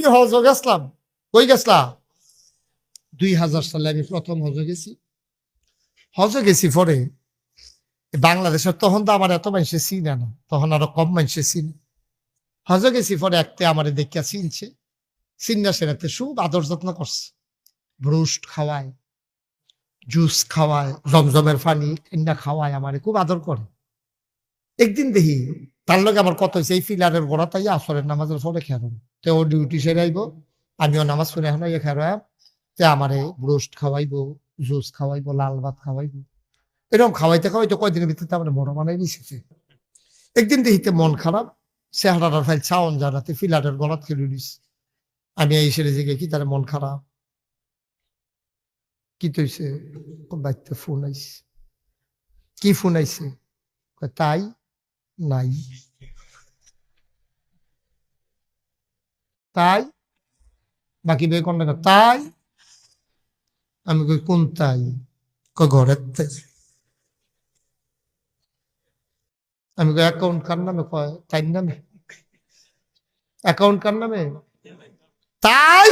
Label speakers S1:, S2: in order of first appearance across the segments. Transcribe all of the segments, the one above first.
S1: আমি হজ গেছলাম। কই গেছলাম দুই হাজার সালে আমি প্রথম হজ গেছি। হজ গেছি পরে। বাংলাদেশের তখন তো আমার এত মানুষে চিনে না। তখন আরও কম মানুষে চিনে। হজ গেছি পরে একটা আমার দেখিয়া চিনছে। চিন্না সেরাতে খুব আদর যত্ন করছে। ব্রুস্ট খাওয়ায়, জুস খাওয়ায়, জমজমের পানি এন্ডা খাওয়ায়, আমার খুব আদর করে। একদিন দেখি তার লগে আমার কত হয়েছে এই ফিলারের গোড়া তাই আসরের নামাজের পরে খেয়াল তো ও ডিউটি সেরে আইব, আমিও নামাজ পড়ে এখন ইয়ে খেয়াল তে আমারে ব্রোস্ট খাওয়াইবো জুস খাওয়াইবো, লাল ভাত খাওয়াইবো। এরকম খাওয়াইতে খাওয়াইতে কয়দিনের ভিতরে আমার বড় বানাই দিয়েছে একদিন দেখিতে মন খারাপ চেহারাটার ফাইল চাওন জানাতে ফিলারের গলাত খেলে দিস। আমি এই সেরে জেগে কি তার মন খারাপ? কি তৈছে বাড়িতে ফোন আইছে। কি ফোন আইছে? তাই? নাই। তাই? বাকি বে কোন না, তাই? আমি কই, কোন তাই? কই ঘরের আমি কই অ্যাকাউন্ট কার নামে? কয় তাই নামে? অ্যাকাউন্ট কার নামে? তাই?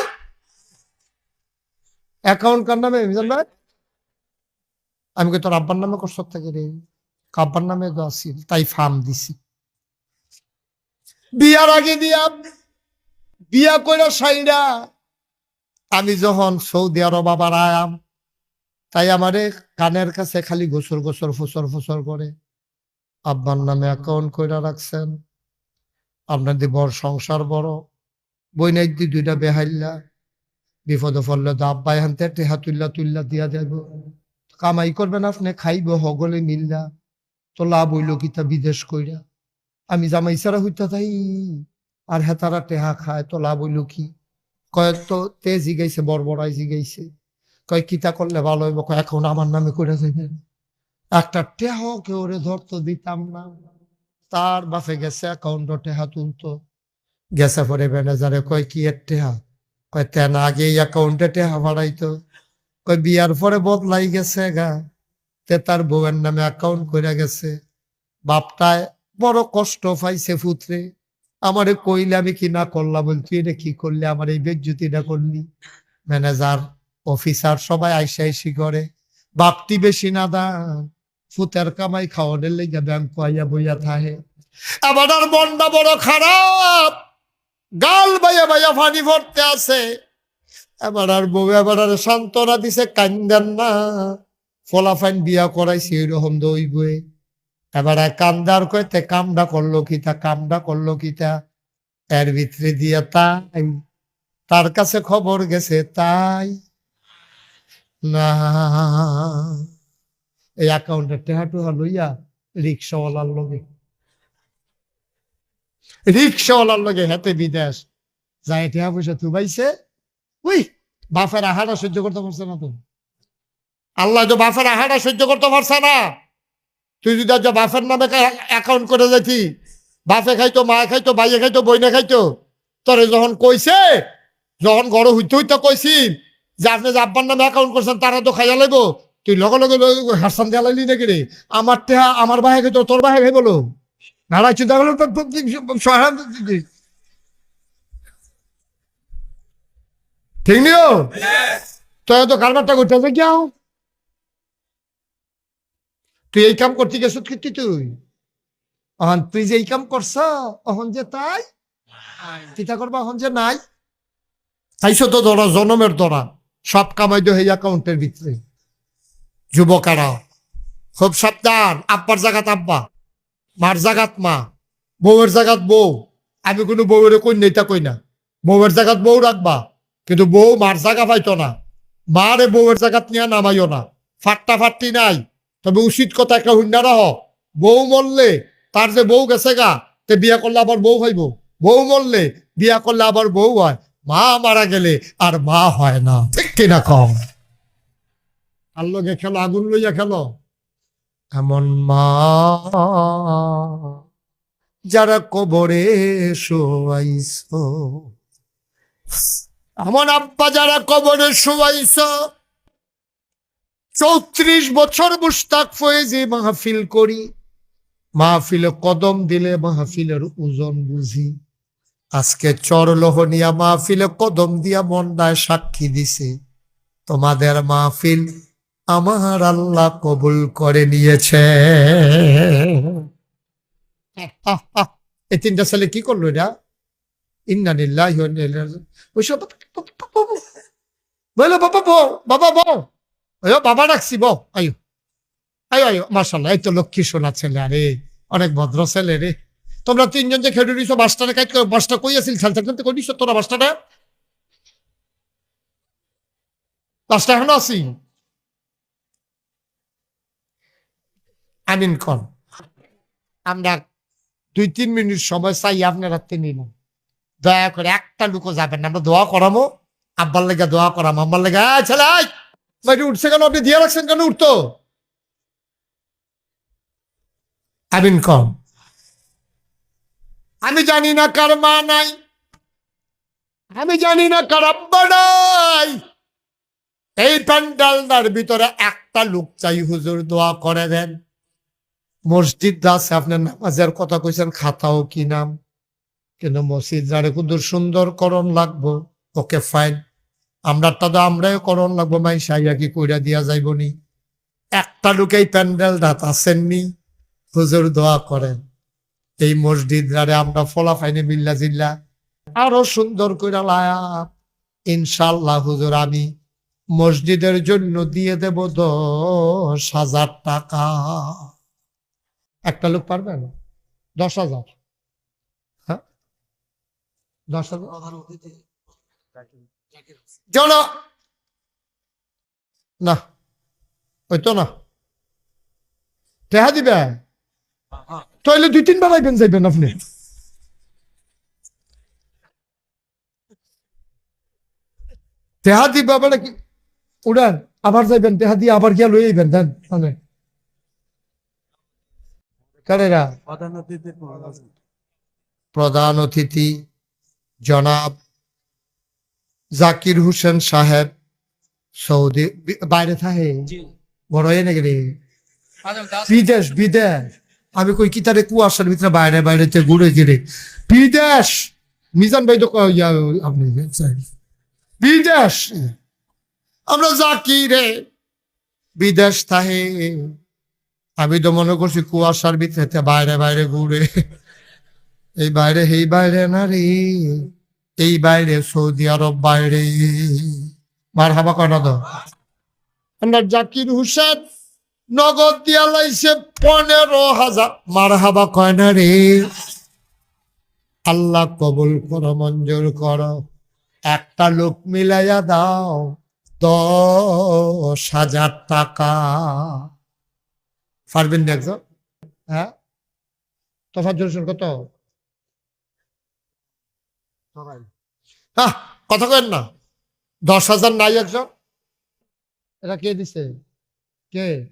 S1: অ্যাকাউন্ট কার নামে? বুঝলেন না। আমি কই, তোর আব্বার নামে করছ থাকে রে? আব্বার নামে তো আসিল তাই ফার্ম দিছি। বিয়ার আগে দিয়া, বিয়া কইরা সাইরা, আমি যখন সৌদি আরব আবার আয়াম, তাই আমারে কানের কাছে খালি গোসর গোসর ফুসর ফুসর করে আব্বার নামে অ্যাকাউন্ট কইরা রাখছেন। আপনাদের বড় সংসার বড় বই নাই দি দুইটা বেহাইল্লা, বিপদে পড়লে তো আব্বাই হানতে টেহা তুল্লা তুল্লা দিয়া দেব কামাই করবেন আপনি, খাইব, হগলে মিল্লা। তো লাভ হইল কিতা বিদেশ কইরা? আমি জামাই সারা হইতা তাই আর হেতারা টেহা খায়, তো লাভ হইল কি? কয় তো তে জিগাইছে বড়বড়াই জিগাইছে। কয়, কিতা করলে ভালো হইব? এখন আমার নামে করে যাবেন একটা টেহ কেউ রে ধরতো, দিতাম না। তার বাসে গেছে অ্যাকাউন্ট টেহা তুলতো। গেছে পরে ম্যানেজারে কয়, কি এর টেহা? কয় তেন আগে অ্যাকাউন্টে টেহা বাড়াইতো। কয়, বিয়ার পরে বদলাই গেছে গা। তে তার বউয়ের নামে অ্যাকাউন্ট করে গেছে। বাপটায় বড় কষ্ট পাইছে ফুতরে আমারে কইলে আমি কি না করলাম? বল, তুই এটা কি করলি? আমার এই বেজ্জুতিটা করলি? ম্যানেজার অফিসার সবাই আইসা আইসি করে। বাপটি বেশি না দান ফুতের কামাই খাওয়ানোর লেগে ব্যাংক আইয়া বইয়া থাহে আবার আর মনটা বড় খারাপ। গাল বাইয়া বাইয়া ফানি ভরতে আছে। এবার আর বউ আবার আর সান্ত্বনা দিছে, কান্দেন না। ফলাফাইন বিয়া করাইছে এরকম দই বই এবার আর কান্দার কইতে কামডা করল কিতা কামডা করল কিতা এর ভিতরে দিয়া তাই। তার কাছে খবর গেছে, তাই না। এই অ্যাকাউন্টে টেহা টুহা লইয়া রিক্সাওয়ালার লগে রিক্সাওয়ালার লগে হেতে বিদেশ যাই টেহা পয়সা থুবাইছে। উই, বাপের আহারা সহ্য করতে পারছে না তো। আল্লাহ তো বাপের আহারা সহ্য করতে পারছে না। তুই যদি আজ বাপের নামে অ্যাকাউন্ট করে যেতি বাপে খাইতো মা খাইতো ভাইয়ে খাইতো বইনে খাইতো তোরে যখন কইছে যখন গড় হইতে হইতে কইছি যে আপনি যে আব্বার নামে অ্যাকাউন্ট করছেন তারা তো খাইয়া লাগবো তুই লগে লগে হাসান দেয়ালাইলি নাকি রে? আমার টেহা আমার বাহে খাইতো তোর বাহে খাই বলো নাড়াই চিন্তা করল তো ঠিক নিও? তো এত কারবারটা করতেছে কেউ তুই এই কাম করতে গেছত কিন্তু তুই? অহন তুই যে এই কাম করছ অহন যে তাই? চিন্তা করবা অহন যে নাই? তাইছো তো ধরা জনমের ধরা সব কামাই দো এই অ্যাকাউন্টের ভিতরে। যুবকারা খুব সাবধান আব্বার জাগাত আব্বা মার জাগাত মা বউয়ের জাগাত বউ। আমি কোনো বউয়ের কই নেতা কই না। বউয়ের জাগাত বউ রাখবা কিন্তু বউ মার জাগা পাইতো না। মারে বউয়ের জাগাত নিয়ে নামাইও না। ফাট্টা ফাট্টি নাই। তবে উচিত কথা একটা হুন্ডা রাহ বউ মরলে তার যে বউ গেছে গা, তে বিয়া করলে আবার বউ হইব। বউ মরলে বিয়া করলে আবার বউ হয়। মা মারা গেলে আর মা হয় না। ঠিক কিনা কম আর লগে খেলো, আগুন লইয়া খেলো। এমন মা যারা কবরে শোয়াইছ। এমন আব্বা যারা কবরে শোয়াইছ। চৌত্রিশ বছর মুস্তাক ফয়েজে মাহফিল করি মাহফিলে কদম দিলে মাহফিলের ওজন বুঝি আজকে চরলোহনিয়া মাহফিলে কদম দিয়া মন্ডায় সাক্ষী দিছে তোমাদের মাহফিল আমার আল্লাহ কবুল করে নিয়েছে এই তিনটা ছেলে কি করল এটা ইন্নানিল্লাহ বলো বাবা বউ বাবা বউ বাবা ডাকছি, বউ, আয়ো। আয়ো আয়ো মার্শাল্লাহ এই তো লক্ষ্মী সোনা ছেলে, আরে, অনেক ভদ্র ছেলে রে। তোমরা তিনজন যে খেলে নিছো বাসটারে কাজ করে, বাসটা কই আছিল? খেলতে খেলতে কই নিছো তোরা বাসটা এখনও আমিন কন আমরা দুই তিন মিনিট সময় চাই, আপনারা তিনি দয়া করে একটা লুকো যাবেন আমরা দোয়া করামো, আব্বার লেগে দোয়া করাম, আব্বার লেগে, "এই ছেলে বাড়ি উঠছে কেন আপনি দিয়ে রাখছেন কেন উঠতো আমিন কম আমি জানি না কার মা নাই। আমি জানি না কার আব্বা নাই। এই প্যান্ডালটার ভিতরে একটা লোক চাই, হুজুর, দোয়া করে দেন। মসজিদ আছে আপনার নামাজের কথা কইছেন, খাতাও কি নাম? কিন্তু মসজিদ যারে কিন্তু সুন্দর করণ লাগবো। ওকে ফাইন আমরা তো আমরাই করণ লাগবো, মাই সাইয়া কি কইরা দিয়া যাইবনি। একটা লোকেই প্যান্ডেল দাঁত আসেননি হুজুর দোয়া করেন। এই মসজিদ যারে আমরা ফলাফাইনে মিল্লা জিল্লা, আরও সুন্দর করে লায়া ইনশাল্লাহ হুজুর, আমি মসজিদের জন্য দিয়ে দেব দশ হাজার টাকা। একটা লোক পারবেন দশ হাজার? হ্যাঁ? দশ হাজার? জন না ওই তো না টেহা দিবে তাহলে দুই তিনবার আইবেন যাইবেন আপনি তেহা দিবা মানে কি উড়ান আবার যাইবেন তেহা দিয়ে আবার গিয়া লই আইবেন দেন মানে কারেরা প্রধান অতিথি জনাব জাকির হোসেন সাহেব সৌদি বাইরে থাকে? বড় হয়ে নাকি বিদেশ বিদেশ। আমি কই কি তারে কুয়াশার ভিতরে বাইরে বাইরে ঘুরে গিরে বিদেশ! মিজান ভাই তো আপনি বিদেশ! আমরা যাকি রে বিদেশ থাহে আমি তো মনে করছি কুয়াশার ভিতরে বাইরে বাইরে ঘুরে। এই বাইরে এই বাইরে না রে। এই বাইরে সৌদি আরব বাইরে। মার হাবা কয় না তো? জাকির হুসেন নগদ দিয়া লাইছে পনেরো হাজার। মার হাবা কয় না রে? আল্লাহ কবুল করো, মঞ্জুর করো। একটা লোক মিলাইয়া দাও, দশ হাজার টাকা। পারবেন একজন? হ্যাঁ? জোরসন কত? হ্যাঁ কথা কেন না। দশ হাজার নাই একজন। এটা কে দিছে? কে?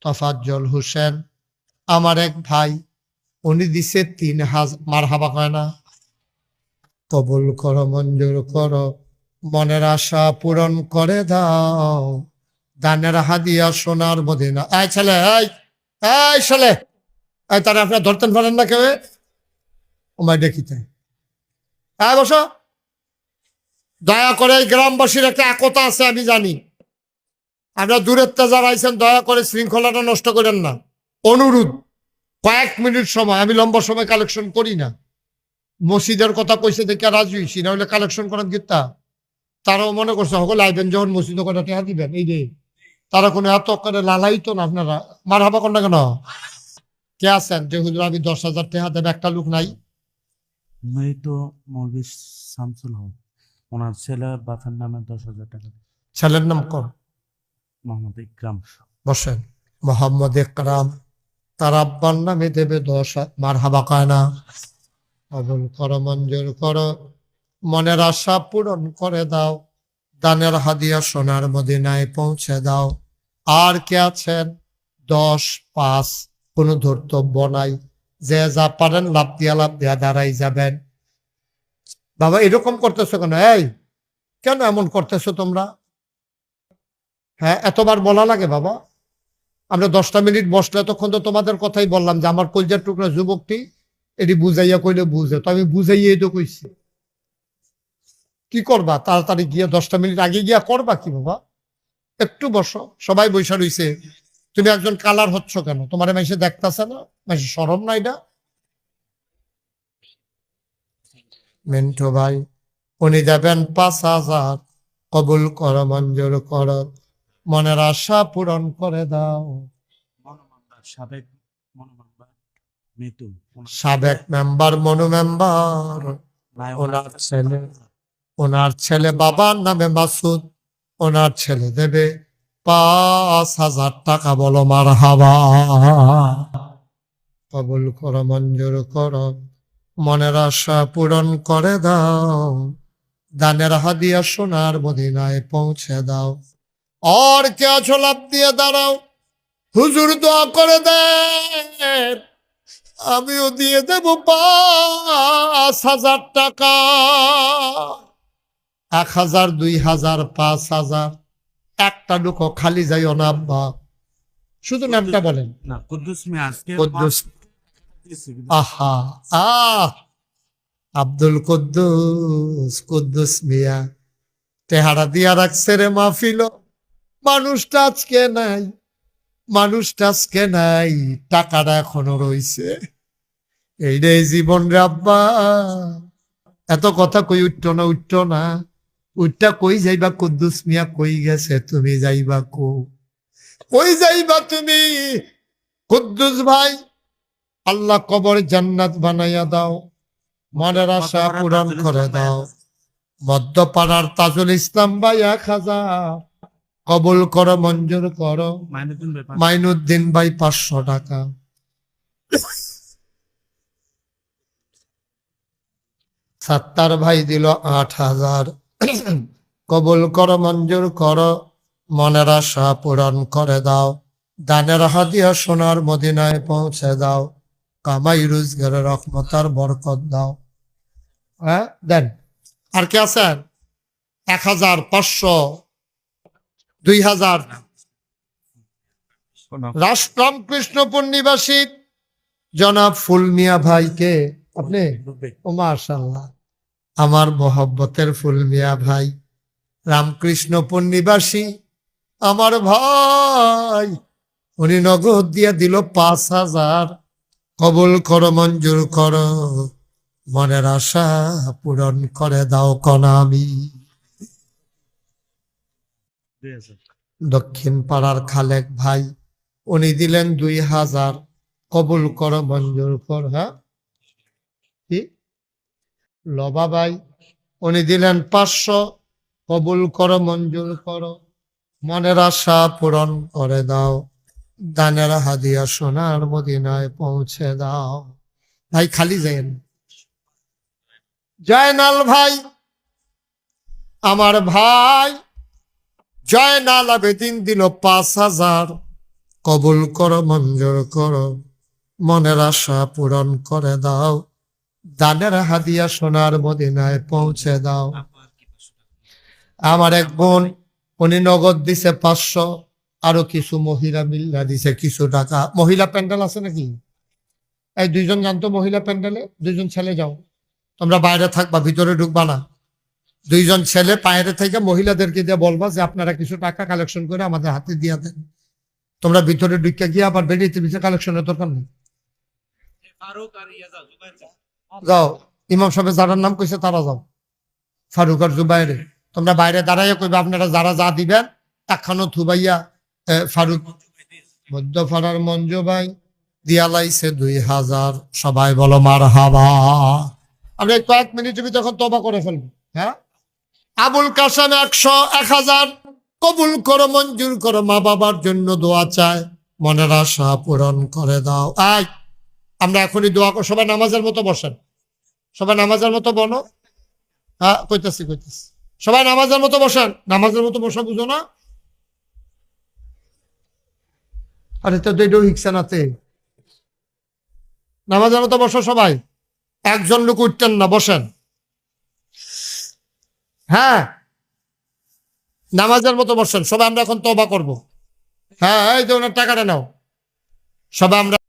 S1: তফাজ্জল হোসেন। আমার এক ভাই উনি দিছে তিন হাজার মার হাবা কয় না? কবুল করো মঞ্জুর কর মনের আশা পূরণ করে দাও। দানের হাদিয়া সোনার মদিনা। এই ছেলে এই এই ছেলে। তারা আপনার ধরতেন পারেন না কেউ? ওমায় দেখিতে হ্যাঁ বসো। দয়া করে গ্রামবাসীর একটা একতা আছে, আমি জানি। আমরা দূরের যারা আইছেন দয়া করে শৃঙ্খলাটা নষ্ট করেন না। অনুরোধ, কয়েক মিনিট সময়, আমি লম্বা সময় কালেকশন করি না। মসজিদের কথা কইছে দেখে রাজি হইছি না হলে কালেকশন করার গীতা তারাও মনে করছে সকল আইবেন যখন মসজিদে কথা টেহা দিবেন? এই রে তারা কোনো এত করে লালাই তো না আপনারা। মার হাবা কর না কেন? কে আছেন? যে হুজুর, আমি দশ হাজার টেহা দেবে একটা লোক নাই।
S2: তো মৌলবী শামসুল হক ওনার ছেলে বাপের নামে দশ হাজার টাকা।
S1: ছেলের নাম কর
S2: মোহাম্মদ ইকরাম।
S1: বসেন। মোহাম্মদ একরাম তার আব্বার নামে দেবে দশ মার হাবা কয় না? কবুল করো মঞ্জুর করো। মনের আশা পূরণ করে দাও। দানের হাদিয়া সোনার মদিনায় পৌঁছে দাও। আর কে আছেন? দশ পাঁচ। কোনো ধর্তব্য নাই। যে যা পারেন, লাভ দিয়া লাভ দিয়া দাঁড়াই যাবেন। বাবা, এরকম করতেছো কেন? এই, কেন এমন করতেছো তোমরা? হ্যাঁ এতবার বলা লাগে বাবা। আমরা দশটা মিনিট বসলে তখন তো তোমাদের কথাই বললাম যে আমার কলজার টুকরা যুবকটি এটি বুঝাইয়া কইলে বুঝে। তো আমি বুঝাইয়াই তো কইছি। কি করবা? তাড়াতাড়ি গিয়া দশটা মিনিট আগে গিয়া করবা কি বাবা? একটু বসো। সবাই বৈশা রইছে। তুমি একজন কালার হচ্ছ কেন? তোমার মাইসে দেখতেছে না? মাইসে সরম না? এটা মিন্টু ভাই উনি দেবেন পাঁচ হাজার। কবুল কর মঞ্জুর কর। মনের আশা পূরণ করে দাও।
S2: সাবেক
S1: সাবেক মেম্বার মনু মেম্বার। ওনার ছেলে। ওনার ছেলে বাবার নামে মাসুদ। ওনার ছেলে দেবে। পাঁচ হাজার টাকা বলো মার হাবা কবুল কর, মঞ্জুর কর, মনের আশা পূরণ করে দাও, দানের হাদিয়া সোনার মদিনায় পৌঁছে দাও। আর কে আছো লাভ দিয়ে দাঁড়াও, হুজুর দোয়া করে দেন। আমিও দিয়ে দেব পাঁচ হাজার টাকা। এক হাজার, দুই হাজার, পাঁচ হাজার। একটা লুকো খালি যাইও না আব্বা শুধু নামটা বলেন।
S2: না কুদ্দুস মিয়া আজকে
S1: কুদ্দুস। আহা আহ আব্দুল কুদ্দুস কুদ্দুস মিয়া। তেহারা দিয়া রাখছে রে মাহফিল মানুষটা আজকে নাই মানুষটা আজকে নাই টাকাটা এখনও রইছে। এইটাই জীবন রে আব্বা এত কথা কই উঠতো না উঠতো না। উঠটা কই যাইবা কুদ্দুস মিয়া কই গেছে তুমি যাইবা কো? কই যাইবা তুমি? কুদ্দুস ভাই আল্লাহ কবর জান্নাত বানাইয়া দাও মনের আশা পূরণ করে দাও। মধ্যপাড়ার তাজুল ইসলাম ভাই এক হাজার কবুল করো মঞ্জুর করো।
S2: মাইনুদ্দিন ভাই পাঁচ-
S1: মাইনুদ্দিন ভাই পাঁচশো টাকা। সাত্তার ভাই দিল আট হাজার। কবুল করো মঞ্জুর করো মনের আশা পূরণ করে দাও। দানের হাদিয়া সোনার মদিনায় পৌঁছে দাও। কামাই রোজগারের রহমতার বরকত দাও। হ্যাঁ দেন। আর কে আছেন? এক হাজার পাঁচশো দুই হাজার। কৃষ্ণপুর নিবাসী জনাব ফুল মিয়া ভাইকে। আপনি। ও মাশাল্লাহ আমার মোহব্বতের ফুল মিয়া ভাই, রামকৃষ্ণ নিবাসী আমার ভাই। উনি নগদ দিয়ে দিল পাঁচ হাজার। কবুল কর, মঞ্জুর কর, মনের আশা পূরণ করে দাও কনামি দক্ষিণ পাড়ার খালেক ভাই, উনি দিলেন দুই হাজার। কবুল কর, মঞ্জুর কর হ্যাঁ? লবা ভাই। উনি দিলেন পাঁচশো। কবুল কর, মঞ্জুর কর। মনের আশা পূরণ করে দাও। দানের হাদিয়া সোনার মদিনায় পৌঁছে দাও। ভাই, খালি যাইন জয়নাল ভাই, আমার ভাই। জয়নাল আবেদিন দিল পাঁচ হাজার। কবুল করো, মঞ্জুর করো। মনের আশা পূরণ করে দাও। দানের হাদিয়া সোনার মদিনায় পৌঁছে দাও। আমার এক বোন উনি নগদ দিছে পাঁচশো আরও কিছু মহিলা মিল্লা দিছে কিছু টাকা। মহিলা প্যান্ডেল আছে নাকি? এই দুইজন জানতো মহিলা প্যান্ডেলে দুইজন ছেলে যাও। তোমরা বাইরে থাকবা ভিতরে ঢুকবা না। দুইজন ছেলে বাইরে থেকে মহিলাদেরকে দিয়ে বলবা যে আপনারা কিছু টাকা কালেকশন করে আমাদের হাতে দিয়ে দেন। তোমরা ভিতরে ঢুকে গিয়ে আবার বেরিয়ে ভিতরে কালেকশনের দরকার নেই। যাও, ইমাম সাহেব যারার নাম কইছে তারা যাও। ফারুক আর জুবাইরে তোমরা বাইরে দাঁড়াইয়া কইবা, আপনারা যারা যা দিবেন, একখানো থুবাইয়া ফারুক মধ্যপাড়ার মঞ্জু ভাই দিয়া লাইছে দুই হাজার। সবাই বলো মার হাবা আমরা কয়েক মিনিটের ভিতরে এখন তবা করে ফেলব হ্যাঁ? আবুল কাসাম একশো এক হাজার। কবুল করো, মঞ্জুর করো মা বাবার জন্য দোয়া চায়। মনের আশা পূরণ করে দাও। আয়। আমরা এখনই দোয়া কর। সবাই নামাজের মতো বসেন। সবাই নামাজের মতো বলো। হ্যাঁ কইতেছি কইতেছি। সবাই নামাজের মতো বসেন। নামাজের মতো বসা বুঝো না। আরে, তো দুইটাও নামাজের মতো বসো সবাই। একজন লোক উঠতেন না, বসেন। হ্যাঁ। নামাজের মতো বসেন। সবাই আমরা এখন তবা করব। হ্যাঁ এই যে ওনার টাকাটা নাও। সবাই আমরা